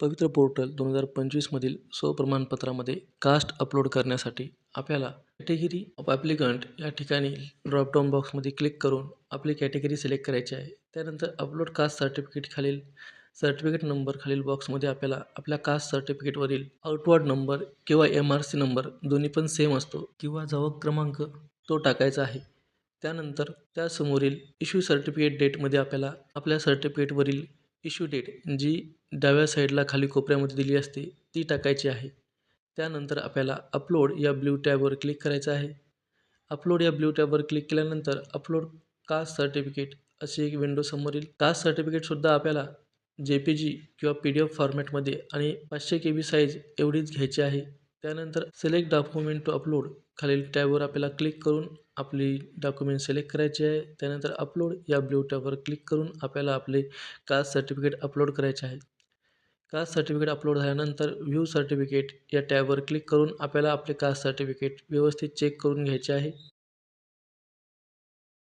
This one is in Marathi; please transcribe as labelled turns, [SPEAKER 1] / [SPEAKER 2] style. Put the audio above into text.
[SPEAKER 1] पवित्र पोर्टल दोन हजार पंचवीसमधील स्वप्रमाणपत्रामध्ये कास्ट अपलोड करण्यासाठी आपल्याला कॅटेगरी ऑफ ॲप्लिकंट या ठिकाणी ड्रॉपडाऊन बॉक्समध्ये क्लिक करून आपली कॅटेगरी सिलेक्ट करायची आहे. त्यानंतर अपलोड कास्ट सर्टिफिकेट खालील सर्टिफिकेट नंबर खालील बॉक्समध्ये आपल्याला आपल्या कास्ट सर्टिफिकेटवरील आउटवर्ड नंबर किंवा एम आर सी नंबर दोन्ही पण सेम असतो किंवा जवळ क्रमांक तो टाकायचा आहे. त्यानंतर त्यासमोरील इश्यू सर्टिफिकेट डेटमध्ये आपल्याला आपल्या सर्टिफिकेटवरील इश्यू डेट जी डाव्या साईडला खाली कोपऱ्यामध्ये दिली असते ती टाकायची आहे. त्यानंतर आपल्याला अपलोड या ब्ल्यू टॅबवर क्लिक करायचं आहे. अपलोड या ब्ल्यू टॅबवर क्लिक केल्यानंतर अपलोड कास्ट सर्टिफिकेट अशी एक विंडो समोर येईल कास्ट सर्टिफिकेटसुद्धा आपल्याला जे पी जी किंवा पी डी एफ फॉर्मॅटमध्ये आणि पाचशे के बी साईज एवढीच घ्यायची आहे. त्यानंतर सिलेक्ट डॉक्युमेंट टू अपलोड खालील टॅबवर आपल्याला क्लिक करून आपली डॉक्युमेंट सिलेक्ट करायची आहे. त्यानंतर अपलोड या ब्ल्यू टॅबवर क्लिक करून आपल्याला आपले कास्ट सर्टिफिकेट अपलोड करायचे आहे. कास्ट सर्टिफिकेट अपलोड झाल्यानंतर व्ह्यू सर्टिफिकेट या टॅबवर क्लिक करून आपल्याला आपले कास्ट सर्टिफिकेट व्यवस्थित चेक करून घ्यायचे आहे?